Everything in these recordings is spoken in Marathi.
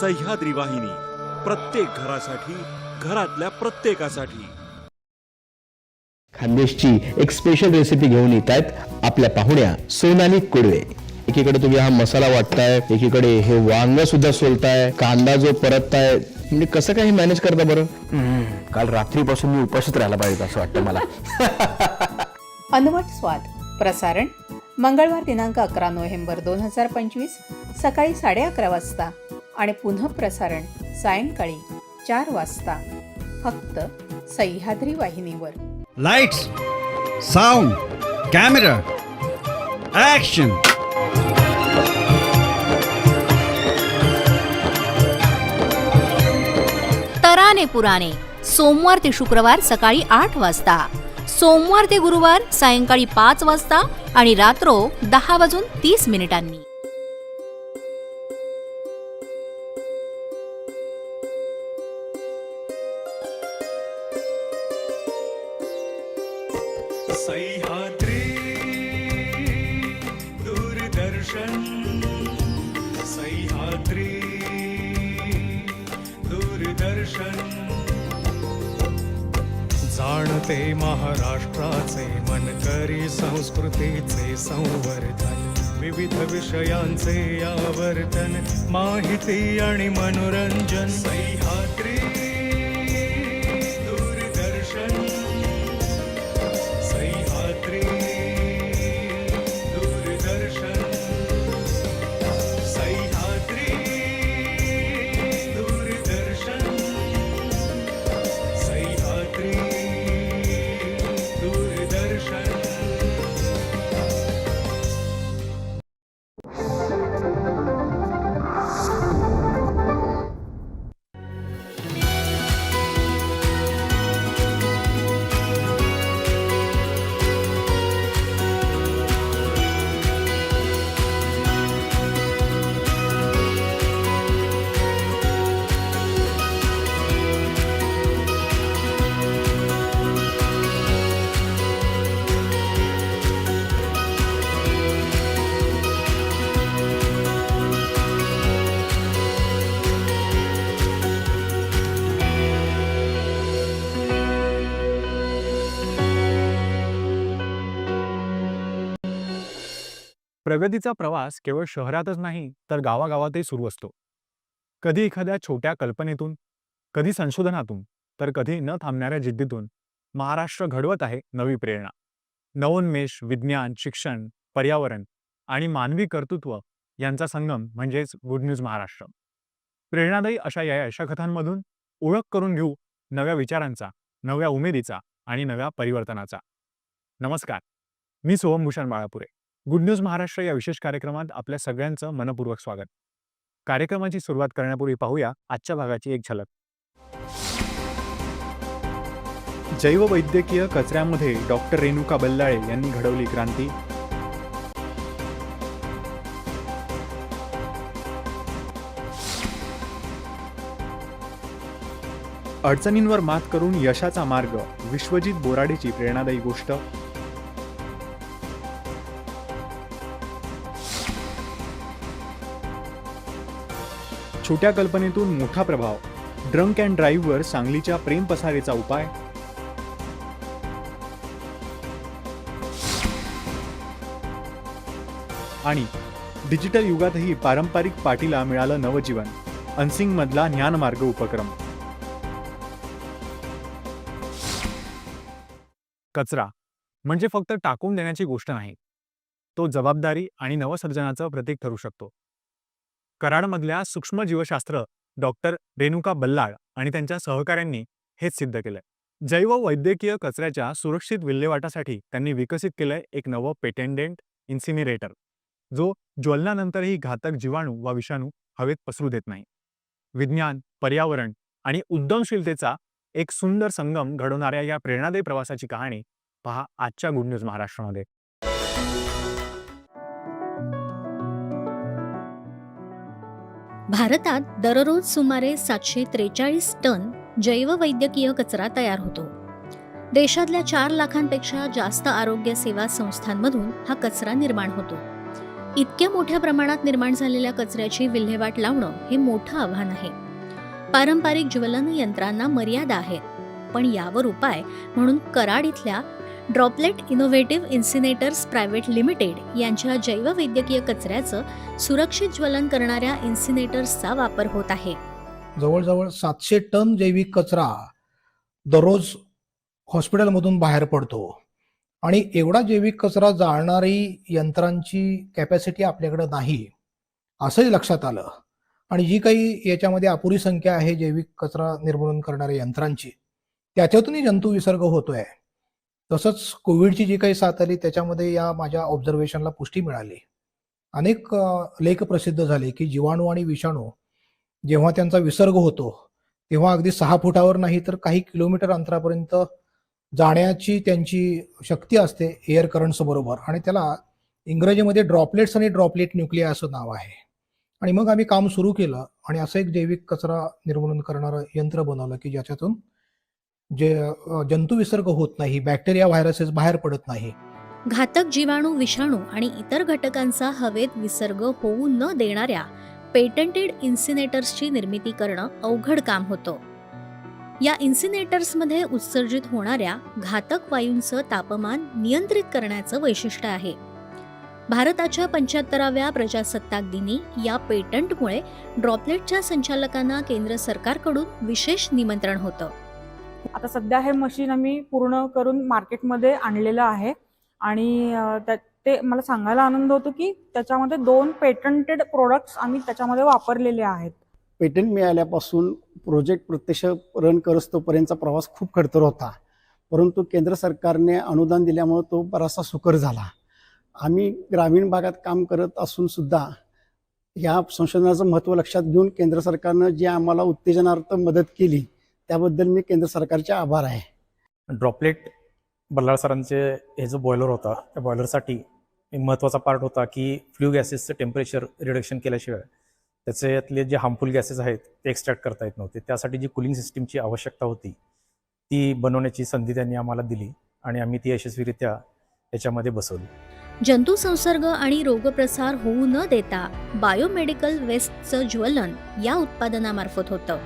सह्याद्री वाहिनी प्रत्येक घरासाठी घरातल्या प्रत्येकासाठी. खानदेशची एक स्पेशल रेसिपी घेऊन येत आहेत आपल्या पाहुण्या सोनाली कुडवे. एकीकडे तुम्ही हा मसाला वाटताय एकीकडे हे वांग सुद्धा सोलताय कांदा जो परतताय म्हणजे कसं काही मॅनेज करता बरं? काल रात्रीपासून मी उपाशीच राहायला पाहिजे असं वाटतं मला. अनवट स्वाद प्रसारण मंगळवार दिनांक अकरा नोव्हेंबर दोन हजार पंचवीस सकाळी साडे अकरा वाजता. आणि पुन्हा प्रसारण सायंकाळी चार वाजता. फक्त सह्याद्री वाहिनीवर. Lights, sound, camera, action. तराने पुराणे सोमवार ते शुक्रवार सकाळी आठ वाजता. सोमवार ते गुरुवार सायंकाळी पाच वाजता आणि रात्रो दहा वाजून तीस मिनिटांनी. आणि मनोरंजन. सह्याद्री. प्रगतीचा प्रवास केवळ शहरातच नाही तर गावागावातही सुरू असतो. कधी एखाद्या छोट्या कल्पनेतून कधी संशोधनातून तर कधी न थांबणाऱ्या जिद्दीतून महाराष्ट्र घडवत आहे नवी प्रेरणा. नवोन्मेष विज्ञान शिक्षण पर्यावरण आणि मानवी कर्तृत्व यांचा संगम म्हणजेच गुड न्यूज महाराष्ट्र. प्रेरणादायी अशा या यशकथांमधून ओळख करून घेऊ नव्या विचारांचा नव्या उमेदीचा आणि नव्या परिवर्तनाचा. नमस्कार. मी सोहमभूषण बाळापुरे. गुड न्यूज महाराष्ट्र या विशेष कार्यक्रमात आपल्या सगळ्यांचं मनपूर्वक स्वागत. कार्यक्रमाची सुरुवात करण्यापूर्वी पाहूया आजच्या भागाची एक झलक. जैववैद्यकीय कचऱ्यामध्ये डॉक्टर रेणुका बल्लाळे यांनी घडवली क्रांती. अडचणींवर मात करून यशाचा मार्ग विश्वजित बोराडेची प्रेरणादायी गोष्ट. छोट्या कल्पनेतून मोठा प्रभाव. ड्रंक अँड ड्राईव्हवर सांगलीच्या प्रेम पसारेचा उपाय. आणि डिजिटल युगातही पारंपरिक पाटीला मिळालं नवजीवन. अनसिंग मधला ज्ञानमार्ग उपक्रम. कचरा म्हणजे फक्त टाकून देण्याची गोष्ट नाही. तो जबाबदारी आणि नवसर्जनाचं प्रतीक ठरू शकतो. कराडमधल्या सूक्ष्मजीवशास्त्र डॉक्टर रेणुका बल्लाळ आणि त्यांच्या सहकाऱ्यांनी हेच सिद्ध केलंय. जैव वैद्यकीय कचऱ्याच्या सुरक्षित विल्हेवाटासाठी त्यांनी विकसित केलंय एक नवं पेटेंडेंट इन्सिनिरेटर जो ज्वलनानंतरही घातक जीवाणू वा विषाणू हवेत पसरू देत नाही. विज्ञान पर्यावरण आणि उद्यमशीलतेचा एक सुंदर संगम घडवणाऱ्या या प्रेरणादायी प्रवासाची कहाणी पहा आजच्या गुड न्यूज महाराष्ट्रामध्ये. भारतात दररोज सुमारे सातशे त्रेचाळीस टन जैववैद्यकीय कचरा तयार होतो. देशातल्या चार लाखांपेक्षा जास्त आरोग्य सेवा संस्थांमधून हा कचरा निर्माण होतो. इतक्या मोठ्या प्रमाणात निर्माण झालेल्या कचऱ्याची विल्हेवाट लावणं हे मोठं आव्हान आहे. पारंपरिक ज्वलन यंत्रांना मर्यादा आहेत पण यावर उपाय म्हणून कराड इथल्या droplet innovative incinerators private limited यांच्या जैववैद्यकीय कचऱ्याचं सुरक्षित ज्वलन करणाऱ्या इन्सिनेटर्सचा वापर होत आहे. जवळजवळ सातशे टन जैविक कचरा दररोज हॉस्पिटलमधून बाहेर पडतो. आणि एवढा जैविक कचरा जाळणारी यंत्रांची कॅपॅसिटी आपल्याकडे नाही असंही लक्षात आलं. आणि जी काही याच्यामध्ये अपुरी संख्या आहे जैविक कचरा निर्मूलन करणाऱ्या यंत्रांची त्याच्यातूनही जंतू विसर्ग होतोय. तसंच कोविडची जी काही साथ आली त्याच्यामध्ये या माझ्या ऑब्झर्वेशनला पुष्टी मिळाली. अनेक लेख प्रसिद्ध झाले की जीवाणू आणि विषाणू जेव्हा त्यांचा विसर्ग होतो तेव्हा अगदी सहा फुटावर नाही तर काही किलोमीटर अंतरापर्यंत जाण्याची त्यांची शक्ती असते एअर करंट्स बरोबर. आणि त्याला इंग्रजीमध्ये ड्रॉपलेट्स आणि ड्रॉपलेट न्यूक्लिया असं नाव आहे. आणि मग आम्ही काम सुरू केलं आणि असं एक जैविक कचरा निर्मूलन करणारं यंत्र बनवलं की ज्याच्यातून जे अ, जंतू विसर्ग होत नाही बॅक्टेरिया व्हायरसेस बाहेर पडत नाही. घातक जीवाणू विषाणू आणि इतर घटकांचा हवेत विसर्ग होऊ न देणाऱ्या पेटंटेड इन्सिनेटर्सची निर्मिती करणं अवघड काम होतं. या इन्सिनेटर्समध्ये उत्सर्जित होणाऱ्या घातक वायूंचं तापमान नियंत्रित करण्याचं वैशिष्ट्य आहे. भारताच्या पंच्याहत्तराव्या प्रजासत्ताक दिनी या पेटंटमुळे ड्रॉपलेटच्या संचालकांना केंद्र सरकारकडून विशेष निमंत्रण होतं. आता सध्या हे मशीन आम्ही पूर्ण करून मार्केटमध्ये आणलेलं आहे. आणि ते मला सांगायला आनंद होतो की त्याच्यामध्ये दोन पेटंटेड प्रोडक्ट्स आम्ही त्याच्यामध्ये वापरलेले आहेत. पेटंट मिळाल्यापासून प्रोजेक्ट प्रत्यक्ष रन करस्तोपर्यंतचा प्रवास खूप खडतर होता. परंतु केंद्र सरकारने अनुदान दिल्यामुळे तो बराचसा सुकर झाला. आम्ही ग्रामीण भागात काम करत असून सुद्धा या संशोधनाचं महत्त्व लक्षात घेऊन केंद्र सरकारनं जे आम्हाला उत्तेजनार्थ मदत केली त्याबद्दल मी केंद्र सरकारचे आभार आहे. ड्रॉपलेट बल्लाळ सरांचे हे जो बॉयलर होता त्या बॉयलरसाठी एक महत्त्वाचा पार्ट होता की फ्ल्यू गॅसेसचं टेम्परेचर रिडक्शन केल्याशिवाय त्याच्यातले जे हार्मफुल गॅसेस आहेत ते एक्स्ट्रॅक्ट करता येत नव्हते. त्यासाठी जी कुलिंग सिस्टीमची आवश्यकता होती ती बनवण्याची संधी त्यांनी आम्हाला दिली आणि आम्ही ती यशस्वीरित्या याच्यामध्ये बसवली. जंतू संसर्ग आणि रोगप्रसार होऊ न देता बायोमेडिकल वेस्टचं ज्वलन या उत्पादनामार्फत होतं.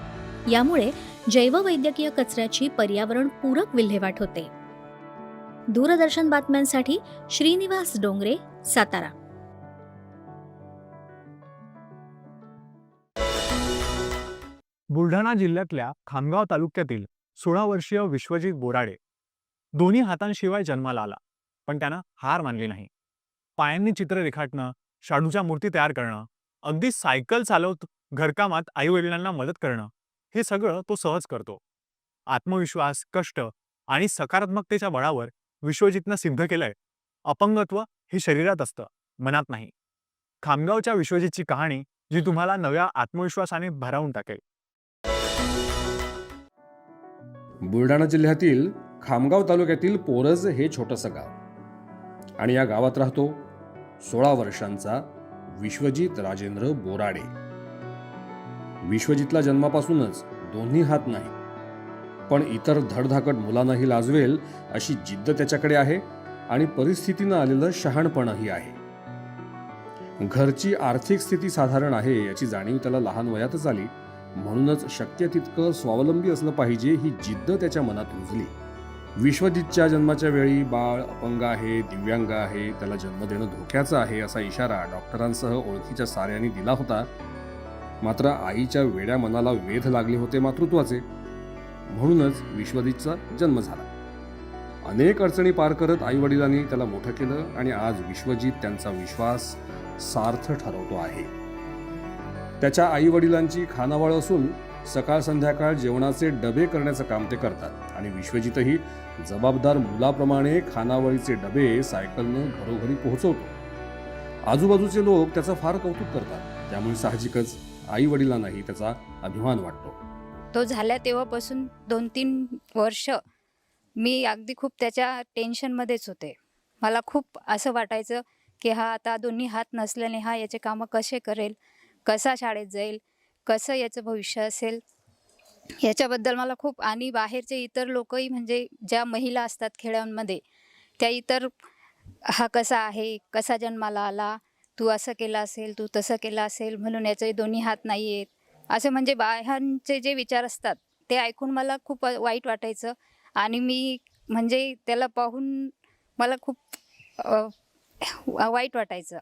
यामुळे जैववैद्यकीय कचऱ्याची पर्यावरणपूरक विल्हेवाट होते. दूरदर्शन बातम्यांसाठी श्रीनिवास डोंगरे सातारा. बुलढाणा जिल्ह्यातल्या खामगाव तालुक्यातील सोळा वर्षीय विश्वजित बोराडे दोन्ही हातांशिवाय जन्माला आला पण त्यानं हार मानली नाही. पायांनी चित्र रेखाटणं शाडूच्या मूर्ती तयार करणं अगदी सायकल चालवत घरकामात आई वडिलांना मदत करणं हे सगळं तो सहज करतो. आत्मविश्वास कष्ट आणि सकारात्मकतेच्या बळावर विश्वजितनं सिद्ध केलंय. अपंगत्व हे शरीरात असतं मनात नाही. खामगावच्या विश्वजितची कहाणी जी तुम्हाला नव्या आत्मविश्वासाने भारावून टाकेल. बुलढाणा जिल्ह्यातील खामगाव तालुक्यातील पोरज हे छोटंसं गाव. आणि या गावात राहतो सोळा वर्षांचा विश्वजित राजेंद्र बोराडे. विश्वजितला जन्मापासूनच दोन्ही हात नाही. पण इतर धडधाकट मुलांनाही लाजवेल अशी जिद्द त्याच्याकडे आहे आणि परिस्थितीनं आलेलं शहाणपणही आहे. घरची आर्थिक स्थिती साधारण आहे याची जाणीव त्याला लहान वयातच आली. म्हणूनच शक्य तितकं स्वावलंबी असलं पाहिजे ही जिद्द त्याच्या मनात रुजली. विश्वजितच्या जन्माच्या वेळी बाळ अपंग आहे दिव्यांग आहे त्याला जन्म देणं धोक्याचं आहे असा इशारा डॉक्टरांसह ओळखीच्या साऱ्यांनी दिला होता. मात्र आईच्या वेड्या मनाला वेध लागले होते मातृत्वाचे. म्हणूनच विश्वजितचा जन्म झाला. अनेक अडचणी पार करत आई वडिलांनी त्याला मोठं केलं आणि आज विश्वजित त्यांचा विश्वास सार्थ ठरवतो आहे. त्याच्या आई वडिलांची खानावळ असून सकाळ संध्याकाळ जेवणाचे डबे करण्याचं काम ते करतात आणि विश्वजितही जबाबदार मुलाप्रमाणे खानावळीचे डबे सायकलनं घरोघरी पोहोचवतो. आजूबाजूचे लोक त्याचं फार कौतुक करतात. त्यामुळे साहजिकच आई वडिलांनाही त्याचा अभिमान वाटतो. तो झाल्या तेव्हापासून दोन तीन वर्ष मी अगदी खूप त्याच्या टेन्शनमध्येच होते. मला खूप असं वाटायचं की हा आता दोन्ही हात नसल्याने हा याचे कामं कसे करेल? कसा शाळेत जाईल? कसं याचं भविष्य असेल? याच्याबद्दल मला खूप आणि बाहेरचे इतर लोकही म्हणजे ज्या महिला असतात खेड्यांमध्ये त्या इतर हा कसा आहे? कसा जन्माला आला? तू असं केलं असेल तू तसं केलं असेल म्हणून याचे दोन्ही हात नाही आहेत. असे म्हणजे बाह्यांचे जे विचार असतात ते ऐकून मला खूप वाईट वाटायचं. आणि मी म्हणजे त्याला पाहून मला खूप वाईट वाटायचं.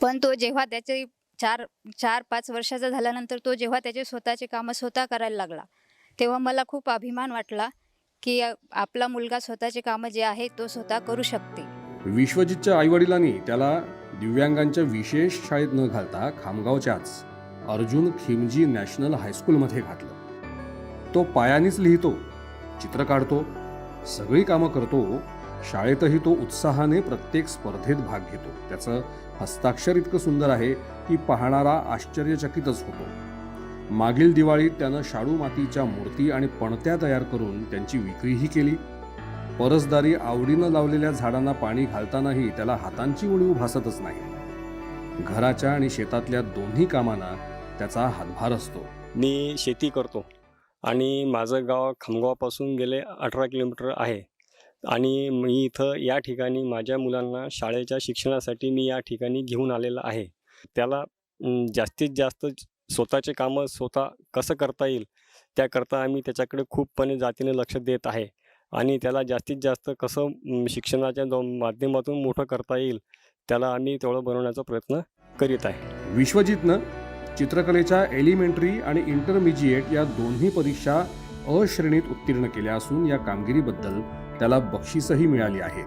पण तो जेव्हा त्याचे चार चार पाच वर्षाचा झाल्यानंतर तो जेव्हा त्याचे स्वतःचे कामं स्वतः करायला लागला तेव्हा मला खूप अभिमान वाटला की आपला मुलगा स्वतःचे कामं जे आहे तो स्वतः करू शकते. विश्वजितच्या आईवडिलांनी त्याला दिव्यांगांच्या विशेष शाळेत न घालता खामगावच्याच अर्जुन खिमजी नॅशनल हायस्कूलमध्ये घातलं. तो पायानेच लिहितो चित्र काढतो सगळी कामं करतो शाळेतही तो उत्साहाने प्रत्येक स्पर्धेत भाग घेतो. त्याचं हस्ताक्षर इतकं सुंदर आहे की पाहणारा आश्चर्यचकितच होतो. मागील दिवाळीत त्यानं शाडू मातीच्या मूर्ती आणि पणत्या तयार करून त्यांची विक्रीही केली. परसदारी आवडीनं लावलेल्या झाडांना पाणी घालतानाही त्याला हातांची उणीव भासतच नाही. घराच्या आणि शेतातल्या दोन्ही कामांना त्याचा हातभार असतो. मी शेती करतो आणि माझं गाव खामगावापासून गेले अठरा किलोमीटर आहे. आणि मी इथं या ठिकाणी माझ्या मुलांना शाळेच्या शिक्षणासाठी मी या ठिकाणी घेऊन आलेलं आहे. त्याला जास्तीत जास्त स्वतःचे कामं स्वतः कसं करता येईल त्याकरता आम्ही त्याच्याकडे खूपपणे जातीने लक्ष देत आहे. आणि त्याला जास्तीत जास्त कसं शिक्षणाच्या दो- माध्यमातून मोठं करता येईल त्याला आम्ही तेवढं बनवण्याचा प्रयत्न करीत आहे. विश्वजितनं चित्रकलेच्या एलिमेंटरी आणि इंटरमिजिएट या दोन्ही परीक्षा अ श्रेणीत उत्तीर्ण केल्या असून या कामगिरीबद्दल त्याला बक्षीसही मिळाली आहे.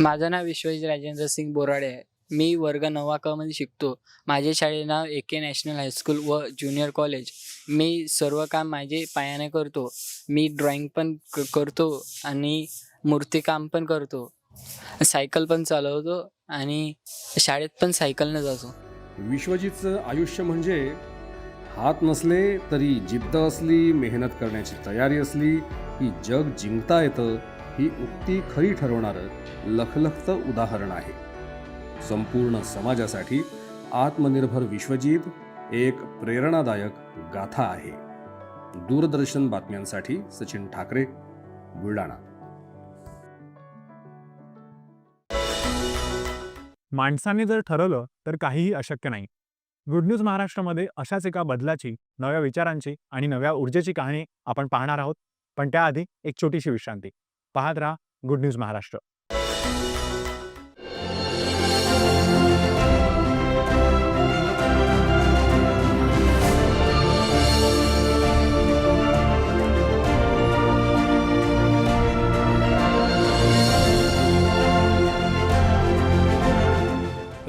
माझं नाव विश्वजित राजेंद्र सिंग बोराडे आहे. मी वर्ग नववा क मध्ये शिकतो. माझे शाळे नाव A K national high school व ज्युनियर कॉलेज मी सर्व काम माझे पायाने करतो. मी ड्रॉइंग पण क करतो आणि मूर्तिकाम पण करतो. सायकल पण चालवतो आणि शाळेत पण सायकलनं जातो. विश्वजितचं आयुष्य म्हणजे हात नसले तरी जिद्द असली मेहनत करण्याची तयारी असली की जग जिंकता येतं ही उक्ती खरी ठरवणारं लखलखतं उदाहरण आहे. संपूर्ण समाजासाठी आत्मनिर्भर विश्वजित एक प्रेरणादायक गाथा आहे. दूरदर्शन बातम्यांसाठी सचिन ठाकरे बुलढाणा. माणसाने जर ठरवलं तर काहीही अशक्य नाही. गुड न्यूज महाराष्ट्रामध्ये अशाच एका बदलाची नव्या विचारांची आणि नव्या ऊर्जेची कहाणी आपण पाहणार आहोत. पण त्याआधी एक छोटीशी विश्रांती. पाहत राहा गुड न्यूज महाराष्ट्र.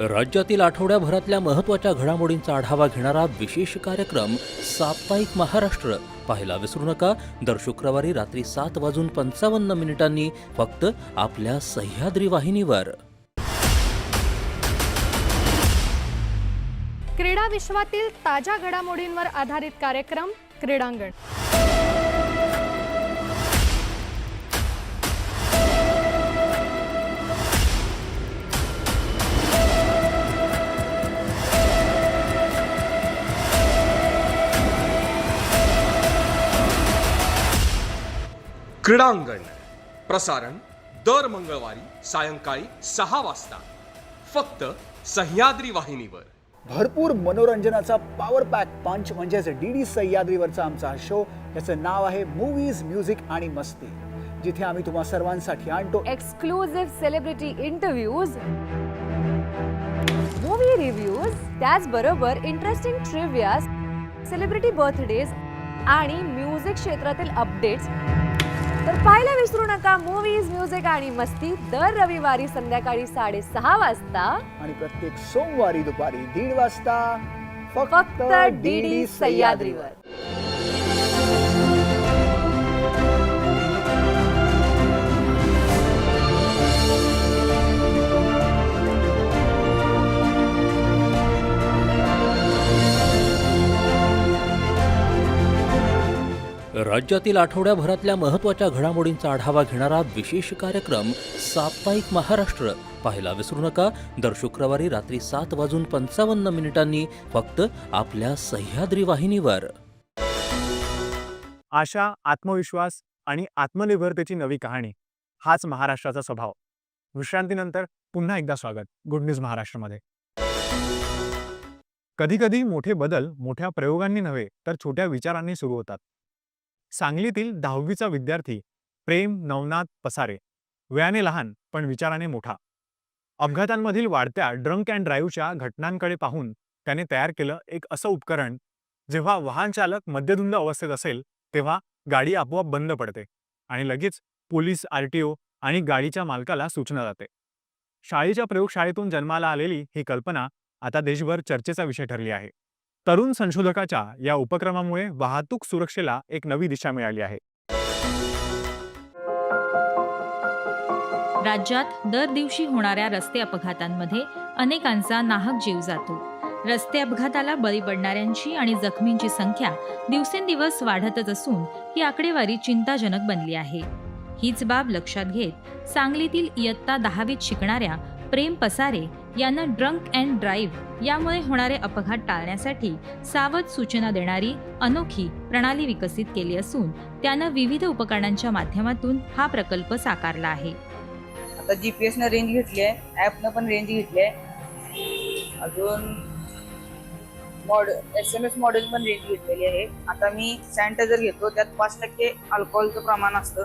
राज्यातील आठवड्याभरातल्या महत्त्वाच्या घडामोडींचा आढावा घेणारा विशेष कार्यक्रम साप्ताहिक महाराष्ट्र. पाहायला विसरू नका. दर शुक्रवारी रात्री सात वाजून पंचावन्न मिनिटांनी फक्त आपल्या सह्याद्री वाहिनीवर. क्रीडा विश्वातील ताज्या घडामोडींवर आधारित कार्यक्रम क्रीडांगण. क्रीडांगण प्रसारण दर मंगळवारी सायंकाळी सहा वाजता. फक्त सह्याद्री वाहिनीवर. भरपूर मनोरंजनाचा पॉवर पॅक पंच म्हणजेच डी डी सह्याद्रीवरचा आमचा शो याचं नाव आहे मूवीज म्युझिक आणि मस्ती जिथे आम्ही तुम्हा सर्वांसाठी आणतो exclusive celebrity interviews movie reviews त्याचबरोबर इंटरेस्टिंग ट्रिव्हिया सेलिब्रिटी बर्थडेज आणि म्युझिक क्षेत्रातील अपडेट्स तर पाहायला विसरू नका मूवीज म्युझिक आणि मस्ती दर रविवारी संध्याकाळी साडेसहा वाजता. आणि प्रत्येक सोमवारी दुपारी दीड वाजता फक्त डी डी सह्याद्रीवर. राज्यातील आठवड्याभरातल्या महत्त्वाच्या घडामोडींचा आढावा घेणारा विशेष कार्यक्रम साप्ताहिक महाराष्ट्र. पाहायला विसरू नका. दर शुक्रवारी रात्री सात वाजून पंचावन्न मिनिटांनी फक्त आपल्या सह्याद्री वाहिनीवर. आशा आत्मविश्वास आणि आत्मनिर्भरतेची नवी कहाणी हाच महाराष्ट्राचा स्वभाव. विश्रांतीनंतर पुन्हा एकदा स्वागत. गुड न्यूज महाराष्ट्रामध्ये. कधीकधी मोठे बदल मोठ्या प्रयोगांनी नव्हे तर छोट्या विचारांनी सुरू होतात. सांगलीतील दहावीचा विद्यार्थी प्रेम नवनाथ पसारे. वयाने लहान पण विचाराने मोठा. अपघातांमधील वाढत्या ड्रंक अँड ड्राईव्हच्या घटनांकडे पाहून त्याने तयार केलं एक असं उपकरण जेव्हा वाहन चालक मद्यधुंद अवस्थेत असेल तेव्हा गाडी आपोआप बंद पडते आणि लगेच पोलीस आरटीओ आणि गाडीच्या मालकाला सूचना जाते. शाळेच्या प्रयोगशाळेतून जन्माला आलेली ही कल्पना आता देशभर चर्चेचा विषय ठरली आहे. तरुण संशोधकाच्या या उपक्रमामुळे वाहतूक सुरक्षेला एक नवी दिशा मिळाली आहे. राज्यात दर दिवशी होणाऱ्या रस्ते अपघातांमध्ये अनेकांचा नाहक जीव जातो. रस्ते अपघाताला बळी पडणाऱ्यांची आणि जखमींची संख्या दिवसेंदिवस वाढतच असून ही आकडेवारी चिंताजनक बनली आहे. हीच बाब लक्षात घेत सांगलीतील इयत्ता दहावीत शिकणाऱ्या प्रेम पसारे यांना ड्रंक अँड ड्राईव्ह यामुळे होणारे अपघात टाळण्यासाठी सावध सूचना देणारी अनोखी प्रणाली विकसित केली असून त्यानं विविध उपकरणांच्या माध्यमातून हा प्रकल्प साकारला आहे. आता जी पी एसनं रेंज घेतली आहे ॲपनं पण रेंज घेतली आहे. अजून mod S M S model पण रेंज घेतलेली आहे. आता मी सॅनिटायझर घेतो त्यात पाच टक्के अल्कोहोलचं प्रमाण असतं.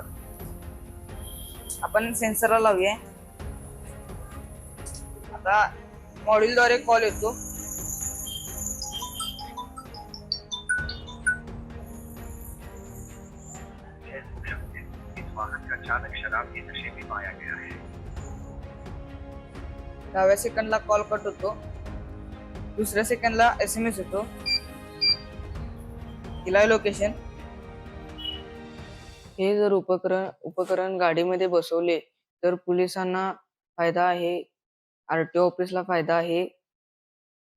आपण सेन्सरला लावूया. आता मॉड्यूलद्वारे कॉल येतो. शराब नशे में पाया गया है दहाव्या सेकंडला कॉल कट होतो. दुसऱ्या सेकंडला एस एम एस येतो. तिला लोकेशन हे जर उपकरण उपकरण गाडीमध्ये बसवले तर पोलिसांना फायदा आहे. आरटीओ ऑफिसला फायदा आहे.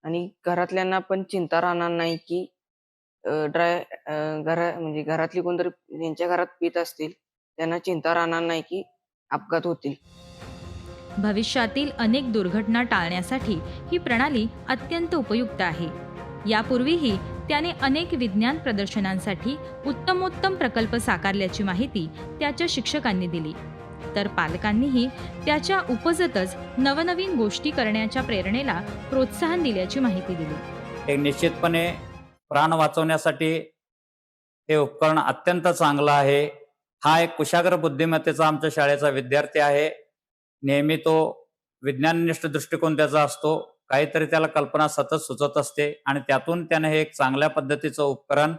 आणि घरातल्यांना पण चिंता राहणार नाही की ड्राय घरा म्हणजे घरातली कोणतरी ज्यांच्या घरात पित असतील त्यांना चिंता राहणार नाही की अपघात होतील. भविष्यातील अनेक दुर्घटना टाळण्यासाठी ही प्रणाली अत्यंत उपयुक्त आहे. यापूर्वीही त्याने अनेक विज्ञान प्रदर्शनांसाठी उत्तमोत्तम प्रकल्प साकारल्याची माहिती त्याच्या शिक्षकांनी दिली. तर पालकांनीही त्याच्या उपजतच नवनवीन गोष्टी करण्याच्या प्रेरणेला प्रोत्साहन दिल्याची माहिती दिली. हे निश्चितपणे प्राण वाचवण्यासाठी हे उपकरण अत्यंत चांगलं आहे. हा एक कुशाग्र बुद्धिमत्तेचा आमच्या शाळेचा विद्यार्थी आहे. नेहमी तो विज्ञाननिष्ठ दृष्टिकोन त्याचा असतो. काहीतरी त्याला कल्पना सतत सुचत असते आणि त्यातून त्याने हे एक चांगल्या पद्धतीचं उपकरण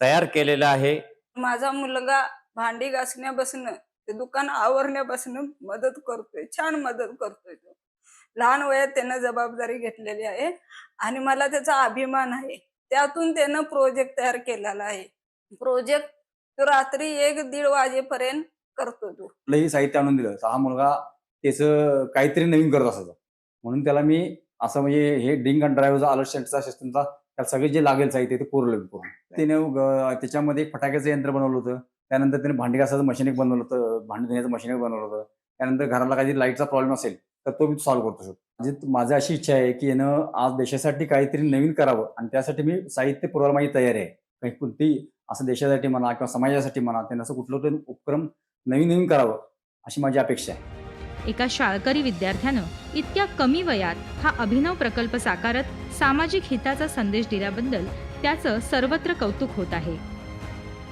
तयार केलेलं आहे. माझा मुलगा भांडी घासण्यापासून ते दुकान आवरण्यापासून मदत करतोय छान मदत करतोय तो. लहान वयात त्यानं जबाबदारी घेतलेली आहे आणि मला त्याचा अभिमान आहे. त्यातून त्यानं प्रोजेक्ट तयार केलेला आहे. प्रोजेक्ट तो रात्री एक दीड वाजेपर्यंत करतो तो. कुठलंही साहित्य आणून दिलं हा मुलगा त्याचं काहीतरी नवीन करत असायचा. म्हणून त्याला मी असं म्हणजे हे डिंग अँड ड्राईव्हचा आलोशनचा सिस्टमचा त्याला सगळे जे लागेल साहित्य ते पुरलं पूर्ण. त्याने त्याच्यामध्ये एक फटाक्याचं यंत्र बनवलं होतं. त्यानंतर त्याने भांडी घासायचं मशीन एक बनवलं होतं भांडी धुण्याचं मशीन एक बनवलं होतं. त्यानंतर घराला काही लाईटचा प्रॉब्लेम असेल तर तो मी सॉल्व्ह करतो शकतो. म्हणजे माझी अशी इच्छा आहे की यानं आज देशासाठी काहीतरी नवीन करावं आणि त्यासाठी मी साहित्य पुरवायला माझी तयारी आहे. काही कोणती असं देशासाठी म्हणा किंवा समाजासाठी म्हणा त्यांना असं कुठलं तरी उपक्रम नवीन नवीन करावं अशी माझी अपेक्षा आहे. एका शाळकरी विद्यार्थ्यानं इतक्या कमी वयात हा अभिनव प्रकल्प साकारत सामाजिक हिताचा संदेश दिल्याबद्दल त्याचं सर्वत्र कौतुक होत आहे.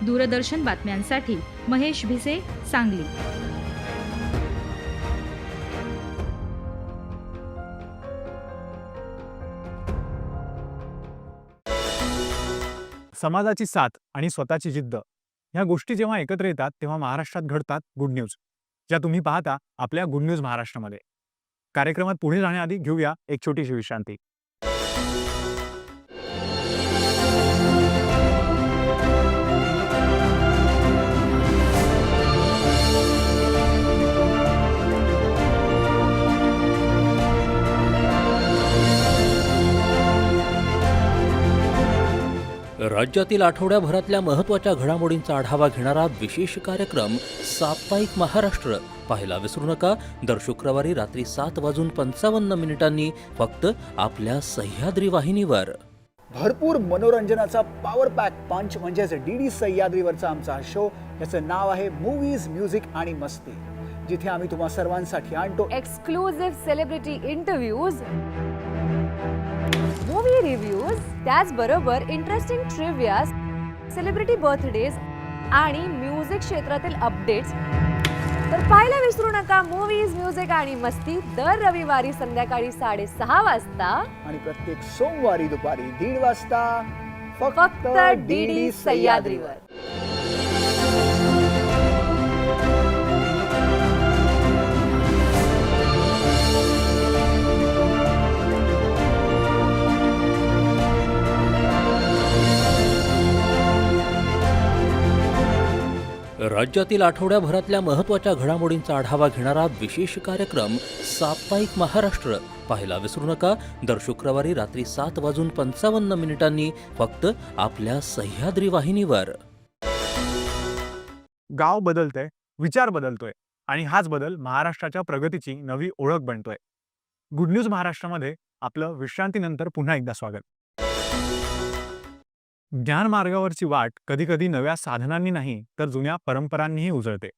दूरदर्शन बातम्यांसाठी महेश भिसे सांगली. समाजाची साथ आणि स्वतःची जिद्द ह्या गोष्टी जेव्हा एकत्र येतात तेव्हा महाराष्ट्रात घडतात गुड न्यूज ज्या तुम्ही पाहता आपल्या गुड न्यूज महाराष्ट्रामध्ये. कार्यक्रमात पुढे जाण्याआधी घेऊया एक छोटीशी विश्रांती. राज्यातील आठवड्याभरातल्या महत्त्वाच्या घडामोडींचा आढावा घेणारा विशेष कार्यक्रम साप्ताहिक महाराष्ट्र. पाहायला विसरू नका. दर शुक्रवारी रात्री सात वाजून पंचावन्न मिनिटांनी फक्त आपल्या सह्याद्री वाहिनीवर. भरपूर मनोरंजनाचा पॉवर पॅक पंच म्हणजेच डी डी सह्याद्रीवरचा आमचा हा शो याचं नाव आहे मूवीज म्युझिक आणि मस्ती जिथे आम्ही तुम्हा सर्वांसाठी आणतो exclusive celebrity interviews movie reviews त्याचबरोबर इंटरेस्टिंग ट्रिव्हिया सेलिब्रिटी बर्थडेज आणि म्युझिक क्षेत्रातील अपडेट्स तर पाहायला विसरू नका मूवीज म्युझिक आणि मस्ती दर रविवारी संध्याकाळी साडेसहा वाजता. आणि प्रत्येक सोमवारी दुपारी दीड वाजता फक्त डीडी सह्याद्रीवर. राज्यातील आठवड्याभरातल्या महत्त्वाच्या घडामोडींचा आढावा घेणारा विशेष कार्यक्रम साप्ताहिक महाराष्ट्र. पाहायला विसरू नका. दर शुक्रवारी रात्री सात वाजून पंचावन्न मिनिटांनी फक्त आपल्या सह्याद्री वाहिनीवर. गाव बदलतंय विचार बदलतोय आणि हाच बदल महाराष्ट्राच्या प्रगतीची नवी ओळख बनतोय. गुड न्यूज महाराष्ट्रामध्ये आपलं विश्रांतीनंतर पुन्हा एकदा स्वागत. ज्ञान मार्गावरची वाट कधीकधी नव्या साधनांनी नाही तर जुन्या परंपरांनीही उजळते.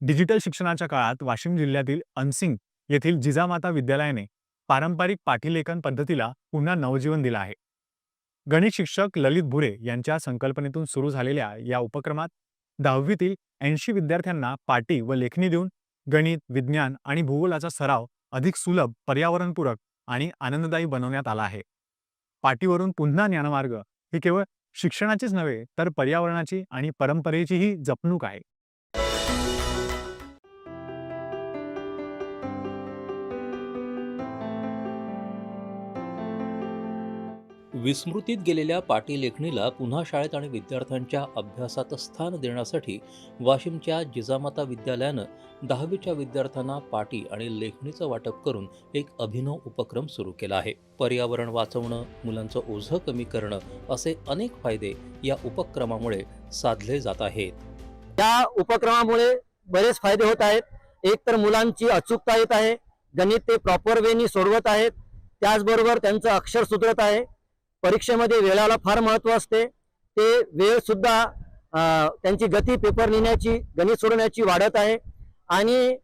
डिजिटल शिक्षणाच्या काळात वाशिम जिल्ह्यातील अनसिंग येथील जिजामाता विद्यालयाने पारंपरिक पाठीलेखन पद्धतीला पुन्हा नवजीवन दिलं आहे. गणित शिक्षक ललित भुरे यांच्या संकल्पनेतून सुरू झालेल्या या उपक्रमात दहावीतील ऐंशी विद्यार्थ्यांना पाटी व लेखणी देऊन गणित विज्ञान आणि भूगोलाचा सराव अधिक सुलभ पर्यावरणपूरक आणि आनंददायी बनवण्यात आला आहे. पाटीवरून पुन्हा ज्ञानमार्ग ही केवळ शिक्षणाचीच नव्हे तर पर्यावरणाची आणि परंपरेचीही जपणूक आहे. विस्मृतीत गेलेल्या पाटी लेखणीला पुन्हा शाळेत आणि विद्यार्थ्यांच्या अभ्यासात स्थान देण्यासाठी वाशिमच्या जिजामाता विद्यालयानं दहावीच्या विद्यार्थ्यांना पाटी आणि लेखणीचं वाटप करून एक अभिनव उपक्रम सुरू केला आहे. पर्यावरण वाचवणं मुलांचं ओझं कमी करणं असे अनेक फायदे या उपक्रमामुळे साधले जात आहेत. या उपक्रमामुळे बरेच फायदे होत आहेत. एक तर मुलांची अचूकता येत आहे. गणित ते प्रॉपर वेनी सोडवत आहेत. त्याचबरोबर त्यांचं अक्षर सुधरत आहे. परीक्षेमध्ये वेळाला फार महत्त्व असते. ते वेळ सुद्धा त्यांची गती पेपर लिहिण्याची गणित सोडवण्याची वाढत आहे. आणि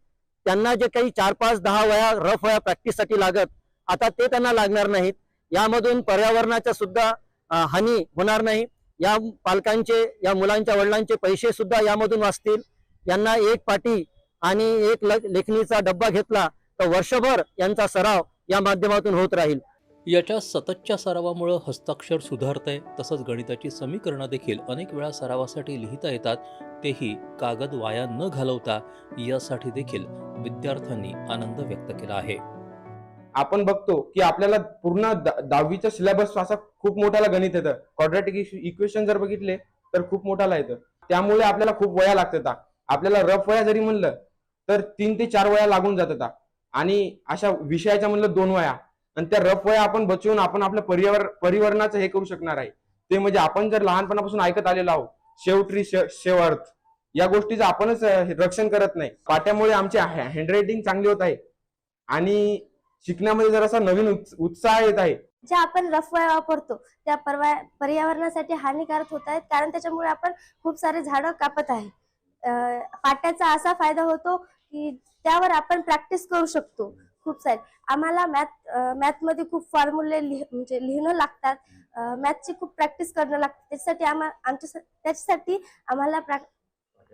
त्यांना जे काही चार पाच दहा वया रफ वया प्रॅक्टिससाठी लागत आता ते त्यांना लागणार नाहीत. यामधून पर्यावरणाच्या सुद्धा हानी होणार नाही. या पालकांचे या मुलांच्या वडिलांचे पैसे सुद्धा यामधून वाचतील. यांना एक पाटी आणि एक ल- लेखणीचा डब्बा घेतला तर वर्षभर यांचा सराव या माध्यमातून होत राहील. याच्या सततच्या सरावामुळं हस्ताक्षर सुधारतंय तसंच गणिताची समीकरणं देखील अनेक वेळा सरावासाठी लिहिता येतात तेही कागद वाया न घालवता यासाठी देखील विद्यार्थ्यांनी आनंद व्यक्त केला आहे. आपण बघतो की आपल्याला पूर्ण दहावीचा सिलेबस असा खूप मोठाला गणित येतं. क्वाड्रॅटिक इक्वेशन जर बघितले तर खूप मोठाला येतं. त्यामुळे आपल्याला खूप वया लागतात आपल्याला रफ वया जरी म्हणलं तर तीन ते चार वया लागून जातात आणि अशा विषयाच्या म्हणलं दोन वया. आणि त्या रफ वया आपण बचवून आपण आपल्या पर्यावर परिवर्तनाचं हे करू शकणार आहे. ते म्हणजे आपण जर लहानपणापासून ऐकत आलेलो आहोत शेवट्री शेवर्थ या गोष्टीचं आपणच रक्षण करत नाही. पाट्यामुळे आमची हँडरायटिंग चांगली होत आहे. आणि शिकण्यामध्ये जरासा नवीन उत्साह येत आहे. ज्या आपण रफवाय वापरतो त्या परवा पर्यावरणासाठी हानिकारक होत आहेत. कारण त्याच्यामुळे आपण खूप सारे झाडं कापत आहे. पाट्याचा असा फायदा होतो की त्यावर आपण प्रॅक्टिस करू शकतो खूप सारे. आम्हाला मॅथ मॅथमध्ये खूप फॉर्म्युले लिह म्हणजे लिहिणं लागतात. मॅथची खूप प्रॅक्टिस करणं लागतं. त्याच्यासाठी आम्हा आमच्या त्याच्यासाठी आम्हाला प्रॅक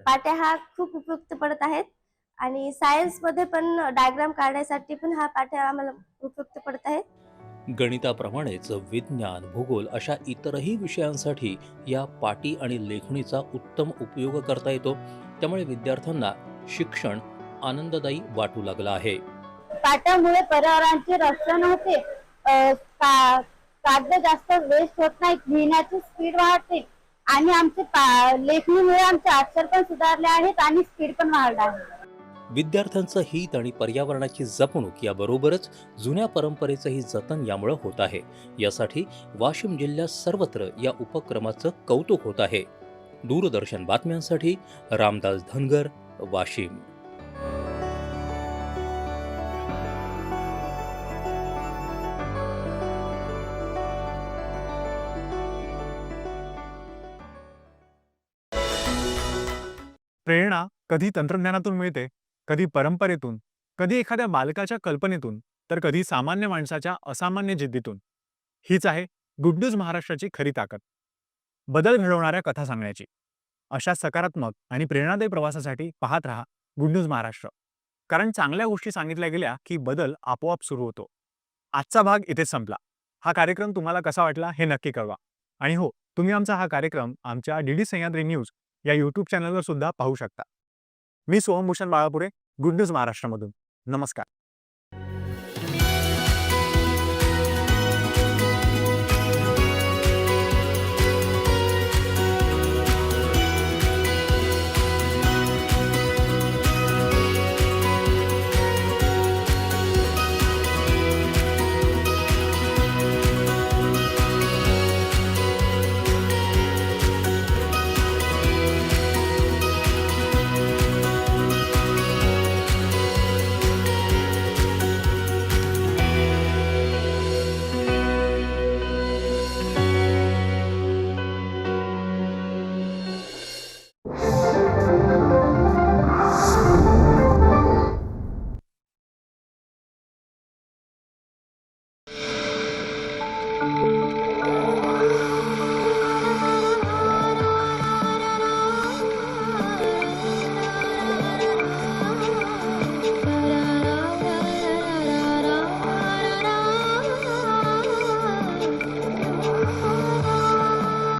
पाट्या हा खूप उपयुक्त पडत आहेत. आणि सायन्समध्ये पण डायग्राम काढण्यासाठी पण हा पाट्या आम्हाला उपयुक्त पडत आहेत. गणिताप्रमाणेच विज्ञान भूगोल अशा इतरही विषयांसाठी या पाटी आणि लेखणीचा उत्तम उपयोग करता येतो. त्यामुळे विद्यार्थ्यांना शिक्षण आनंददायी वाटू लागलं आहे. पाट्यामुळे पर्यावरणाचे रक्षण होते. का- कागद जास्त वेस्ट होत नाही लिहिण्याची स्पीड वाढते. आणि आमचे लेखणीमुळे आमचे अक्षर पण सुधारले आहेत आणि स्पीड पण वाढला आहे. विद्यार्थ्यांचं हित आणि पर्यावरणाची जपणूक याबरोबरच जुन्या परंपरेचंही जतन यामुळे होत आहे. यासाठी वाशिम जिल्ह्यात सर्वत्र या उपक्रमाचं कौतुक होत आहे. दूरदर्शन बातम्यांसाठी रामदास धनगर वाशिम. प्रेरणा कधी तंत्रज्ञानातून मिळते कधी परंपरेतून कधी एखाद्या बालकाच्या कल्पनेतून तर कधी सामान्य माणसाच्या असामान्य जिद्दीतून. हीच आहे गुड न्यूज महाराष्ट्राची खरी ताकद. बदल घडवणाऱ्या कथा सांगण्याची. अशा सकारात्मक आणि प्रेरणादायी प्रवासासाठी पाहत राहा गुड न्यूज महाराष्ट्र. कारण चांगल्या गोष्टी सांगितल्या गेल्या की बदल आपोआप सुरू होतो. आजचा भाग इथेच संपला. हा कार्यक्रम तुम्हाला कसा वाटला हे नक्की कळवा. आणि हो तुम्ही आमचा हा कार्यक्रम आमच्या डी डी सह्याद्री न्यूज या यूट्यूब चॅनलवर सुद्धा पाहू शकता. मी सोहम भूषण बाळापुरे गुड न्यूज महाराष्ट्रामधून. नमस्कार.